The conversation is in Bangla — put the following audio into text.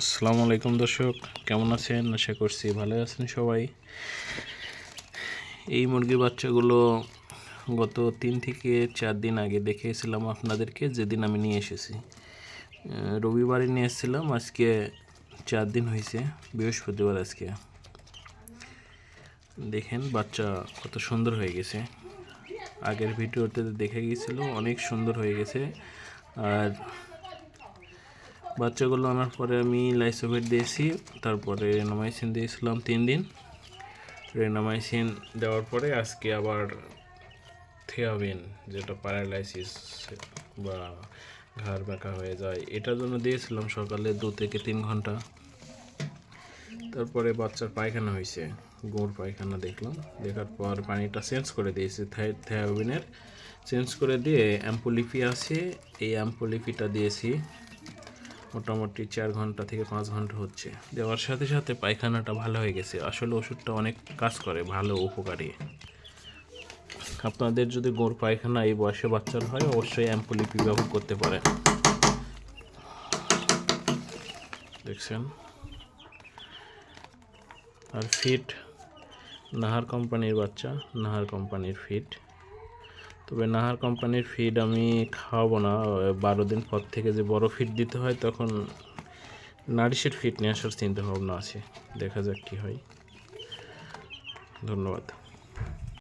আসসালামু আলাইকুম দর্শক, কেমন আছেন? আশা করছি ভালো আছেন সবাই। এই মুরগির বাচ্চাগুলো গত তিন থেকে চার দিন আগে দেখিয়েছিলাম আপনাদেরকে, যেদিন আমি নিয়ে এসেছি। রবিবারে নিয়ে এসেছিলাম, আজকে চার দিন হয়েছে, বৃহস্পতিবার আজকে। দেখেন, বাচ্চা কত সুন্দর হয়ে গেছে। আগের ভিডিওতে দেখে গিয়েছিল, অনেক সুন্দর হয়ে গেছে। আর বাচ্চাগুলো আনার পরে আমি লাইসোভেট দিয়েছি, তারপরে রেনামাইসিন দিয়েছিলাম তিন দিন। রেনামাইসিন দেওয়ার পরে আজকে আবার থেয়াবিন যেটা প্যারালাইসিস বা ঘাড় ব্যাকা হয়ে যায়, এটার জন্য দিয়েছিলাম সকালে দু থেকে তিন ঘণ্টা। তারপরে বাচ্চার পায়খানা হয়েছে, গুড় পায়খানা দেখলাম, দেখার পর পানিটা চেঞ্জ করে দিয়েছি থেয়াবিনের চেঞ্জ করে দিয়ে অ্যাম্পোলিপি আছে, এই অ্যাম্পোলিপিটা দিয়েছি। মোটামুটি চার ঘণ্টা থেকে পাঁচ ঘণ্টা হচ্ছে। দেওয়ার সাথে সাথে পায়খানাটা ভালো হয়ে গেছে। আসলে ওষুধটা অনেক কাজ করে, ভালো উপকারী। আপনাদের যদি গোড় পায়খানা এই বয়সে বাচ্চার হয়, অবশ্যই অ্যাম্পোলিপি ব্যবহার করতে পারেন। দেখছেন? আর ফিট, নাহার কোম্পানির বাচ্চা, নাহার কোম্পানির ফিট। তবে নাহার কোম্পানির ফিড আমি খাওয়াবো না। বারো দিন পর থেকে যে বড় ফিড দিতে হয়, তখন নারিশের ফিড নিয়ে আসার চিন্তা ভাবনা আছে। দেখা যাক কী হয়। ধন্যবাদ।